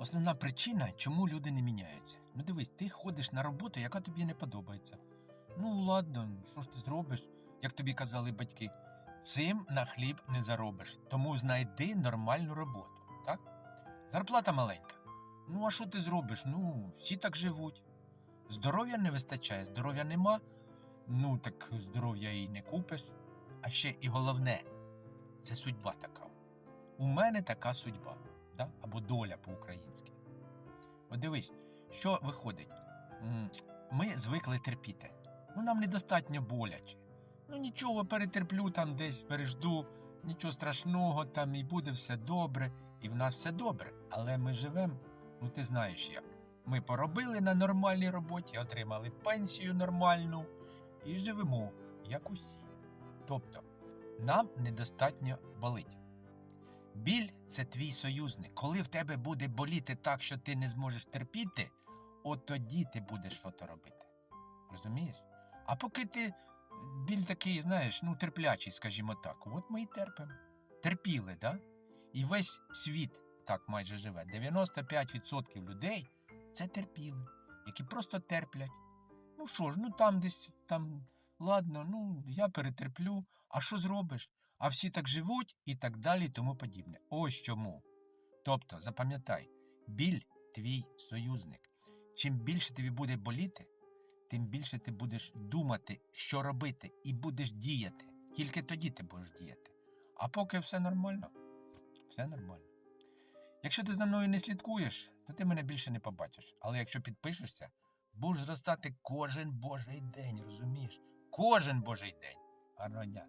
Основна причина, чому люди не міняються. Ну дивись, ти ходиш на роботу, яка тобі не подобається. Ну ладно, що ж ти зробиш, як тобі казали батьки, цим на хліб не заробиш, тому знайди нормальну роботу. Так? Зарплата маленька. Ну, а що ти зробиш? Ну, всі так живуть. Здоров'я не вистачає, здоров'я нема. Ну, так здоров'я і не купиш. А ще і головне, це судьба така. У мене така судьба, да? або доля по-українськи. От дивись, що виходить? Ми звикли терпіти. Ну, нам недостатньо боляче. Ну, нічого, перетерплю там десь, пережду, нічого страшного, там і буде все добре, і в нас все добре. Але ми живемо, ну ти знаєш як. Ми поробили на нормальній роботі, отримали пенсію нормальну і живемо, як усі. Тобто, нам недостатньо болить. Біль це твій союзник. Коли в тебе буде боліти так, що ти не зможеш терпіти, от тоді ти будеш що-то робити. Розумієш? А поки ти біль такий, знаєш, ну терплячий, скажімо так, от ми і терпимо. Терпіли, да? І весь світ так майже живе. 95% людей це терпіли, які просто терплять. Ну що ж, ну там десь там, ладно, ну я перетерплю, а що зробиш? А всі так живуть і так далі, і тому подібне. Ось чому. Тобто, запам'ятай, біль твій союзник. Чим більше тобі буде боліти, тим більше ти будеш думати, що робити, і будеш діяти. Тільки тоді ти будеш діяти. А поки все нормально, все нормально. Якщо ти за мною не слідкуєш, то ти мене більше не побачиш. Але якщо підпишешся, будеш зростати кожен божий день, розумієш? Кожен божий день. Гарного дня.